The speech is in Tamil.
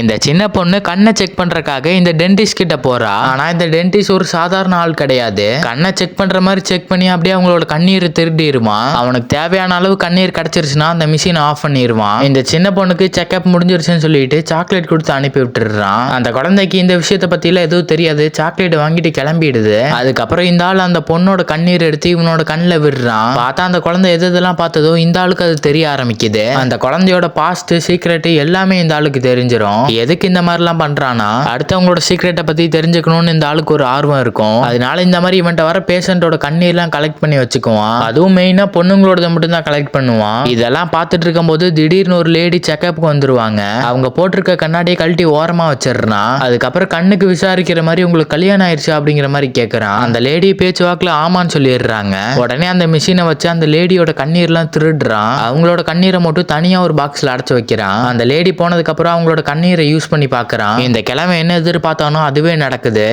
இந்த சின்ன பொண்ணு கண்ணை செக் பண்றதுக்காக இந்த டென்டிஸ்ட் கிட்ட போறா. ஆனா இந்த டென்டிஸ்ட் ஒரு சாதாரண ஆள் கிடையாது. கண்ணை செக் பண்ற மாதிரி செக் பண்ணி அப்படியே அவங்களோட கண்ணீரை திருடிடுவான் அவனுக்கு தேவையான அளவு கண்ணீர் கிடைச்சிருச்சுன்னா அந்த மிஷினை ஆஃப் பண்ணிடுவான் இந்த சின்ன பொண்ணுக்கு செக்அப் முடிஞ்சிருச்சுன்னு சொல்லிட்டு சாக்லேட் கொடுத்து அனுப்பி விட்டுறான் அந்த குழந்தைக்கு இந்த விஷயத்தை பத்திலாம் எதுவும் தெரியாது. சாக்லேட் வாங்கிட்டு கிளம்பிடுது. அதுக்கப்புறம் இந்த ஆள் அந்த பொண்ணோட கண்ணீர் எடுத்து இவனோட கண்ணில் விடுறான். பார்த்தா அந்த குழந்தை எது எதெல்லாம் பார்த்ததோ இந்த ஆளுக்கு அது தெரிய ஆரம்பிக்குது. அந்த குழந்தையோட பாஸ்ட் சீக்ரெட் எல்லாமே இந்த ஆளுக்கு எதுக்கு இந்த மாதிரிலாம் பண்றானா அடுத்தவங்களோட சீக்ரெட்டை பத்தி தெரிஞ்சுக்கணும்னு இந்த ஆளுக்கு ஒரு ஆர்வம் இருக்கும். அதனால இந்த மாதிரி இவன்ட்ட வர பேஷண்டோட கண்ணீர்லாம் கலெக்ட் பண்ணி வச்சுக்குவான். அதுவும் மெயினா பொண்ணுங்களோட மட்டும் தான் கலெக்ட் பண்ணுவான். இதெல்லாம் பார்த்துட்டு இருக்கும்போது திடீர்னு ஒரு லேடி செக்கப்புக்கு வந்துருவாங்க. அவங்க போட்டிருக்க கண்ணாடியை கழட்டி ஓரமா வச்சிடுறான் அதுக்கப்புறம் கண்ணுக்கு விசாரிக்கிற மாதிரி உங்களுக்கு கல்யாணம் ஆயிடுச்சு அப்படிங்கிற மாதிரி கேட்கறான் அந்த லேடி பேச்சுவாக்குல ஆமான்னு சொல்லிடுறாங்க. உடனே அந்த மிஷினை வச்சு அந்த லேடியோட கண்ணீர்லாம் திருடுறான். அவங்களோட கண்ணீரை மட்டும் தனியா ஒரு பாக்ஸ்ல அடைச்சு வைக்கிறான். அந்த லேடி போனதுக்கு அப்புறம் அவங்களோட கண்ணீர் யூஸ் பண்ணி பார்க்குறான். இந்த கிழமை என்ன எதிர்பார்த்தானோ அதுவே நடக்குது.